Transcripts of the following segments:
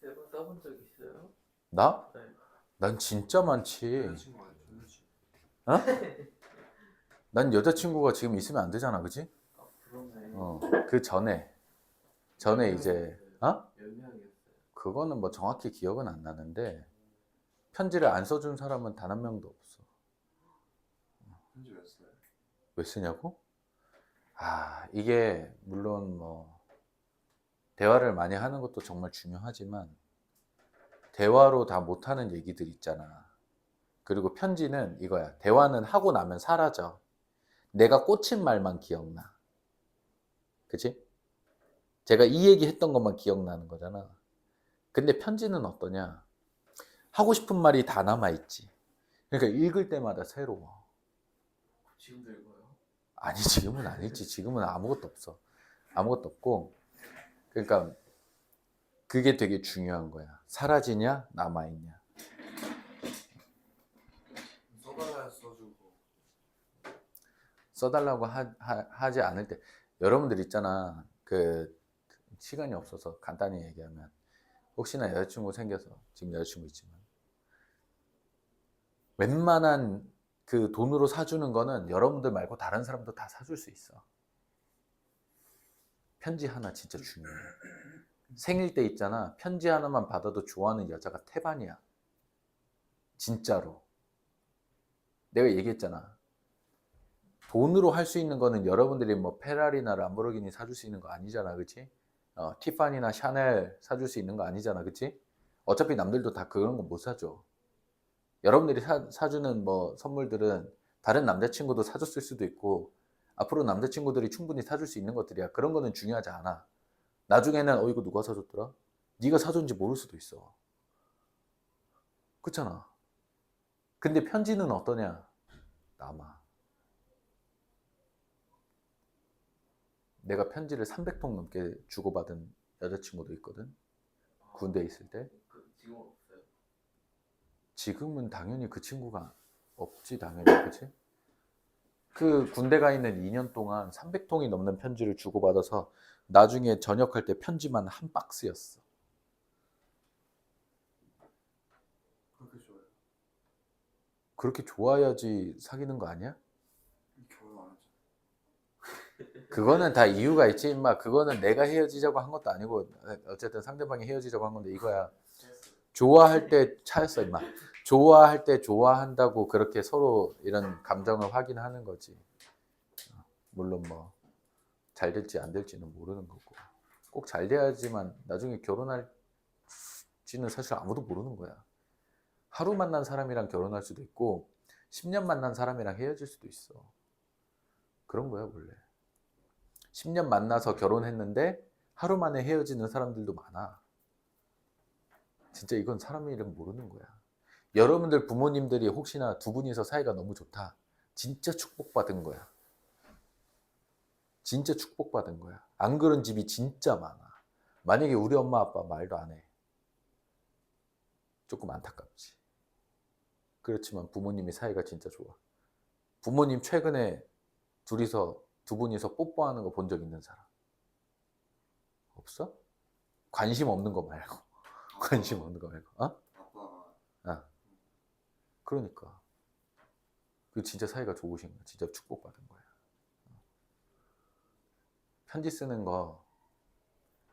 세번 써본 적 있어요? 나? 네. 난 진짜 많지. 여자친구 아니야 여자친구 어? 난 여자친구가 지금 있으면 안 되잖아, 그지? 아 그러네. 어, 그 전에. 전에 이제, 어? 몇 명이었어요? 그거는 뭐 정확히 기억은 안 나는데, 편지를 안 써준 사람은 단 한 명도 없어. 편지 왜 써요? 왜 쓰냐고? 아, 이게 물론 뭐 대화를 많이 하는 것도 정말 중요하지만 대화로 다 못하는 얘기들 있잖아. 그리고 편지는 이거야. 대화는 하고 나면 사라져. 내가 꽂힌 말만 기억나. 그치? 제가 이 얘기 했던 것만 기억나는 거잖아. 근데 편지는 어떠냐? 하고 싶은 말이 다 남아있지. 그러니까 읽을 때마다 새로워. 지금도 읽어요? 아니 지금은 아니지 지금은 아무것도 없어 아무것도 없고 그러니까 그게 되게 중요한 거야. 사라지냐 남아 있냐. 써달라 써주고. 써달라고 하, 지 않을 때. 여러분들 있잖아. 그 시간이 없어서 간단히 얘기하면 혹시나 여자친구 생겨서 지금 여자친구 있지만. 웬만한 그 돈으로 사주는 거는 여러분들 말고 다른 사람도 다 사줄 수 있어. 편지 하나 진짜 중요해. 생일 때 있잖아. 편지 하나만 받아도 좋아하는 여자가 태반이야. 진짜로. 내가 얘기했잖아. 돈으로 할 수 있는 거는 여러분들이 뭐 페라리나 람보르기니 사줄 수 있는 거 아니잖아. 그치? 어, 티파니나 샤넬 사줄 수 있는 거 아니잖아. 그치? 어차피 남들도 다 그런 거 못 사줘. 여러분들이 사, 사주는 뭐 선물들은 다른 남자친구도 사줬을 수도 있고 앞으로 남자친구들이 충분히 사줄 수 있는 것들이야. 그런 거는 중요하지 않아. 나중에는 어 이거 누가 사줬더라? 네가 사줬는지 모를 수도 있어. 그렇잖아. 근데 편지는 어떠냐? 남아. 내가 편지를 300통 넘게 주고받은 여자친구도 있거든. 군대에 있을 때. 지금은 당연히 그 친구가 없지 당연히 그치? 그 군대 가 있는 2년 동안 300통이 넘는 편지를 주고받아서 나중에 전역할 때 편지만 한 박스였어. 그렇게 좋아요? 그렇게 좋아야지 사귀는 거 아니야? 그거는 다 이유가 있지 임마. 그거는 내가 헤어지자고 한 것도 아니고 어쨌든 상대방이 헤어지자고 한 건데 이거야. 좋아할 때 차였어 임마 좋아할 때 좋아한다고 그렇게 서로 이런 감정을 확인하는 거지. 어, 물론 뭐 잘 될지 안 될지는 모르는 거고. 꼭 잘 돼야지만 나중에 결혼할지는 사실 아무도 모르는 거야. 하루 만난 사람이랑 결혼할 수도 있고 10년 만난 사람이랑 헤어질 수도 있어. 그런 거야 원래. 10년 만나서 결혼했는데 하루 만에 헤어지는 사람들도 많아. 진짜 이건 사람 이름 모르는 거야. 여러분들 부모님들이 혹시나 두 분이서 사이가 너무 좋다. 진짜 축복받은 거야. 진짜 축복받은 거야. 안 그런 집이 진짜 많아. 만약에 우리 엄마 아빠 말도 안 해. 조금 안타깝지. 그렇지만 부모님이 사이가 진짜 좋아. 부모님 최근에 둘이서 두 분이서 뽀뽀하는 거 본 적 있는 사람? 없어? 관심 없는 거 말고. 관심 없는 거 말고. 어? 아빠가 그러니까 그 진짜 사이가 좋으신 거야. 진짜 축복받은 거야. 편지 쓰는 거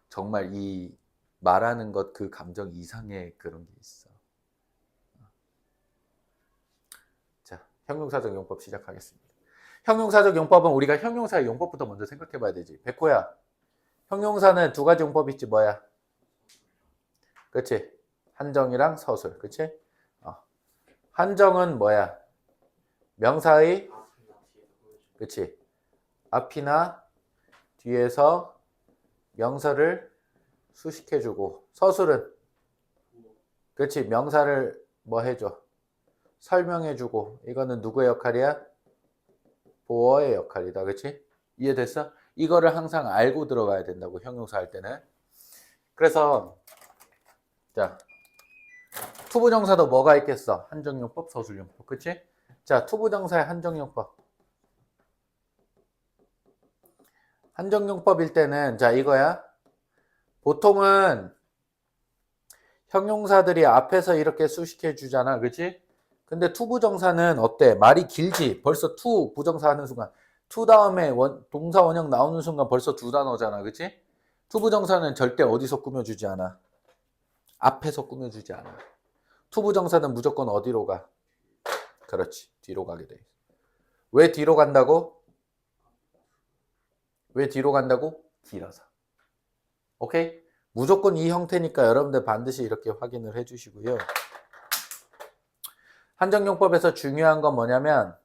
정말 이 말하는 것 그 감정 이상의 그런 게 있어. 자, 형용사적 용법 시작하겠습니다. 형용사적 용법은 우리가 형용사의 용법부터 먼저 생각해 봐야 되지. 백호야. 형용사는 두 가지 용법이 있지 뭐야? 그치? 한정이랑 서술. 그치? 어. 한정은 뭐야? 명사의. 그치? 앞이나 뒤에서 명사를 수식해주고 서술은 그치? 명사를 뭐 해줘? 설명해주고 이거는 누구의 역할이야? 보어의 역할이다. 그치? 이해됐어? 이거를 항상 알고 들어가야 된다고 형용사 할 때는 그래서 자 투부정사도 뭐가 있겠어? 한정용법, 서술용법, 그치? 자, 투부정사의 한정용법. 한정용법일 때는 자 이거야. 보통은 형용사들이 앞에서 이렇게 수식해 주잖아. 그치? 근데 투부정사는 어때? 말이 길지? 벌써 투 부정사 하는 순간. 투 다음에 원, 동사 원형 나오는 순간 벌써 두 단어잖아. 그치? 투부정사는 절대 어디서 꾸며주지 않아. 앞에서 꾸며주지 않아. 투부정사는 무조건 어디로 가? 그렇지. 뒤로 가게 돼. 왜 뒤로 간다고? 왜 뒤로 간다고? 길어서. 오케이? 무조건 이 형태니까 여러분들 반드시 이렇게 확인을 해 주시고요. 한정용법에서 중요한 건 뭐냐면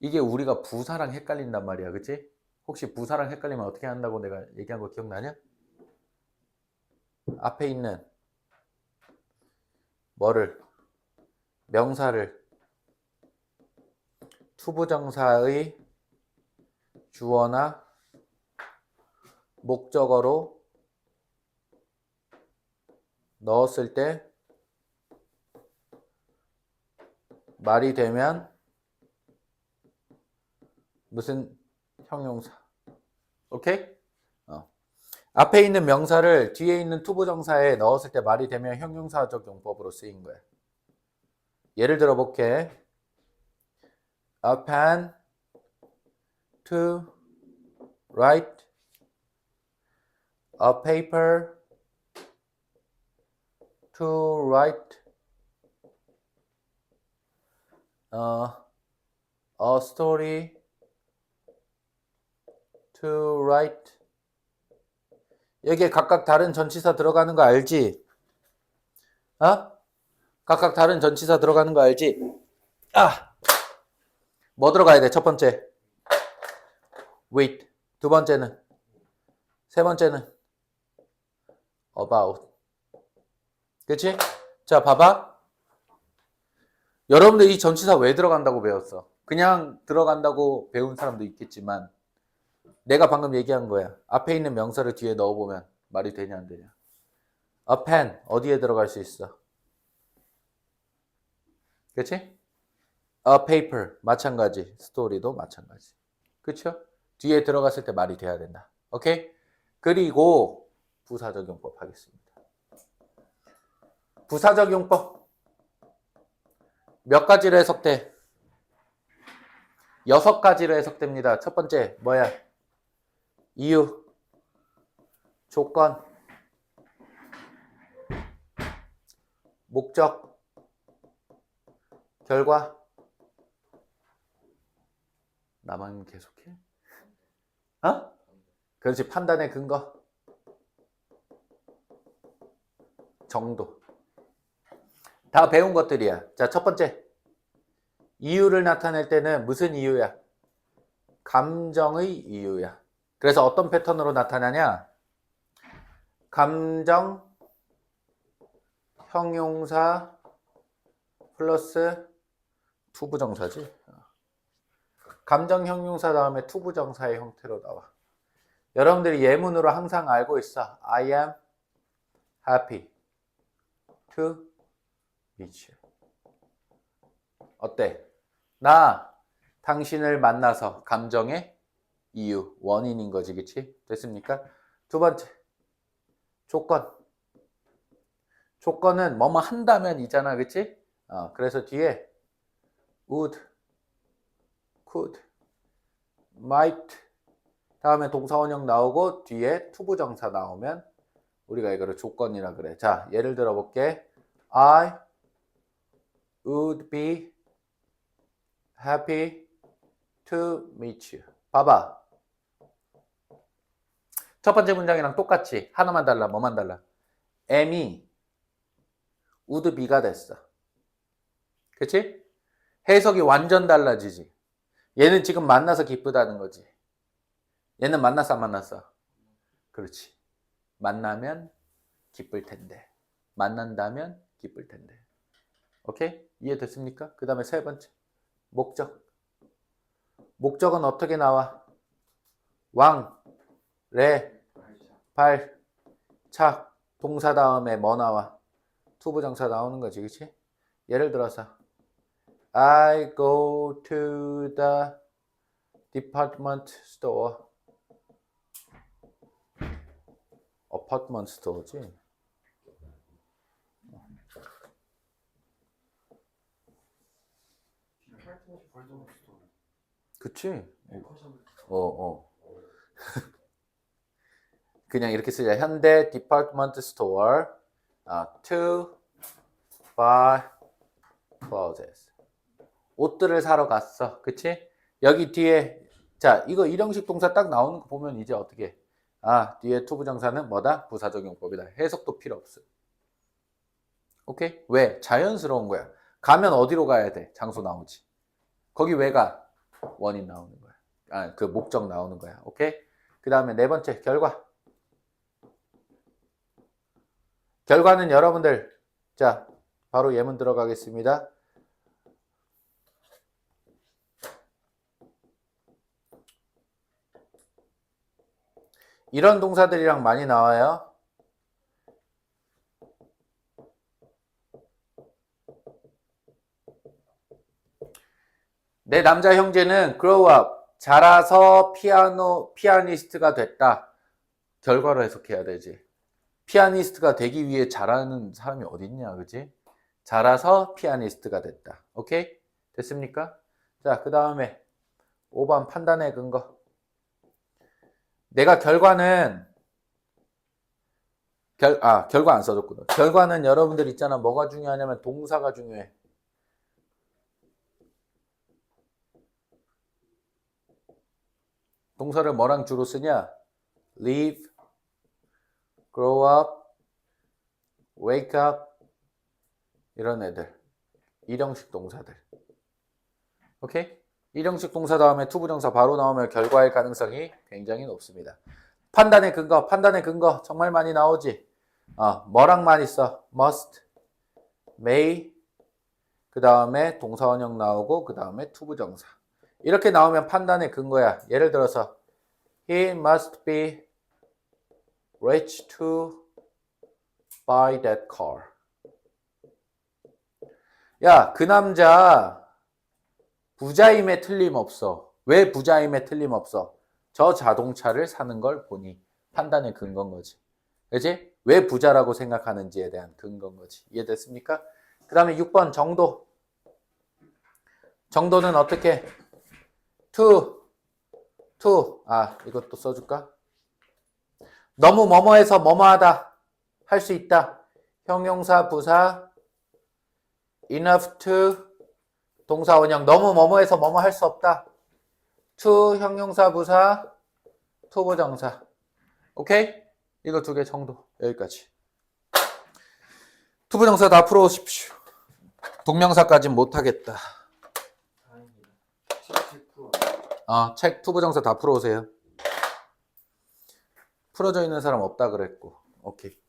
이게 우리가 부사랑 헷갈린단 말이야. 그치? 혹시 부사랑 헷갈리면 어떻게 한다고 내가 얘기한 거 기억나냐? 앞에 있는 뭐를? 명사를. 투부정사의 주어나 목적어로 넣었을 때 말이 되면 무슨 형용사? 오케이? 어. 앞에 있는 명사를 뒤에 있는 투부정사에 넣었을 때 말이 되면 형용사적 용법으로 쓰인 거야. 예를 들어 볼게. A pen to write a paper to write uh, a story to write 여기에 각각 다른 전치사 들어가는 거 알지? 어? 각각 다른 전치사 들어가는 거 알지? 아! 뭐 들어가야 돼? 첫 번째 with 두 번째는 세 번째는 about 그치? 자 봐봐 여러분들 이 전치사 왜 들어간다고 배웠어? 그냥 들어간다고 배운 사람도 있겠지만 내가 방금 얘기한 거야 앞에 있는 명사를 뒤에 넣어보면 말이 되냐 안 되냐 a pen 어디에 들어갈 수 있어? 그치? a paper 마찬가지 스토리도 마찬가지 그쵸? 뒤에 들어갔을 때 말이 돼야 된다 오케이? 그리고 부사적용법 하겠습니다. 부사적용법 몇 가지로 해석돼? 여섯 가지로 해석됩니다. 첫 번째 뭐야? 이유, 조건, 목적, 결과. 나만 계속해? 어? 그렇지 판단의 근거 정도 다 배운 것들이야 자 첫 번째 이유를 나타낼 때는 무슨 이유야 감정의 이유야 그래서 어떤 패턴으로 나타나냐 감정 형용사 플러스 투부정사지 감정 형용사 다음에 투부정사의 형태로 나와 여러분들이 예문으로 항상 알고 있어. I am happy to meet you. 어때? 나 당신을 만나서 감정의 이유, 원인인 거지, 그치? 됐습니까? 두 번째, 조건. 조건은 뭐뭐 한다면 이잖아, 그치? 어, 그래서 뒤에 would, could, might, 다음에 동사원형 나오고 뒤에 투부정사 나오면 우리가 이거를 조건이라 그래. 자, 예를 들어 볼게. I would be happy to meet you. 봐봐. 첫 번째 문장이랑 똑같이 하나만 달라. 뭐만 달라? am이 would be가 됐어. 그치? 해석이 완전 달라지지. 얘는 지금 만나서 기쁘다는 거지. 얘는 만났어 안 만났어? 그렇지. 만나면 기쁠 텐데. 만난다면 기쁠 텐데. 오케이? 이해됐습니까? 그 다음에 세 번째. 목적. 목적은 어떻게 나와? 왕, 레, 발, 착, 동사 다음에 뭐 나와? 투부정사 나오는 거지, 그치? 예를 들어서 I go to the department store. 어파트먼트 스토어지. 그치? 어, 어. 그냥 이렇게 쓰자. 현대 디파트먼트 스토어 아, to buy clothes. 옷들을 사러 갔어. 그치? 여기 뒤에 자, 이거 일형식 동사 딱 나오는 거 보면 이제 어떻게 아, 뒤에 투부정사는 뭐다? 부사적용법이다. 해석도 필요 없어. 오케이? 왜? 자연스러운 거야. 가면 어디로 가야 돼? 장소 나오지. 거기 왜 가? 원인 나오는 거야. 아, 그 목적 나오는 거야. 오케이? 그 다음에 네 번째, 결과. 결과는 여러분들, 자, 바로 예문 들어가겠습니다. 이런 동사들이랑 많이 나와요. 내 남자 형제는 grow up, 자라서 피아노, 피아니스트가 됐다. 결과로 해석해야 되지. 피아니스트가 되기 위해 자라는 사람이 어딨냐, 그지? 자라서 피아니스트가 됐다. 오케이? 됐습니까? 자, 그 다음에 5번 판단의 근거. 내가 결과는 결, 아, 결과 안 써줬구나. 결과는 여러분들 있잖아. 뭐가 중요하냐면 동사가 중요해. 동사를 뭐랑 주로 쓰냐? live, grow up, wake up 이런 애들. 일형식 동사들. 오케이? 일형식 동사 다음에 투부정사 바로 나오면 결과일 가능성이 굉장히 높습니다. 판단의 근거, 판단의 근거 정말 많이 나오지. 어, 뭐랑 많이 써? must, may, 그 다음에 동사원형 나오고 그 다음에 투부정사. 이렇게 나오면 판단의 근거야. 예를 들어서 he must be rich to buy that car. 야, 그 남자 부자임에 틀림없어. 왜 부자임에 틀림없어? 저 자동차를 사는 걸 보니 판단의 근거인 거지. 그지? 왜 부자라고 생각하는지에 대한 근거인 거지. 이해됐습니까? 그 다음에 6번 정도. 정도는 어떻게? to, to. 아, 이것도 써줄까? 너무 뭐뭐해서 뭐뭐하다. 할 수 있다. 형용사, 부사, enough to, 동사 원형. 너무 뭐뭐해서 뭐뭐 할 수 없다. to, 형용사, 부사, to 부정사. 오케이? 이거 두 개 정도. 여기까지. to 부정사 다 풀어 오십시오. 동명사까진 못 하겠다. 다행이다. 77%. 아, 책 투부정사 다 풀어오세요. 풀어져 있는 사람 없다 그랬고. 오케이.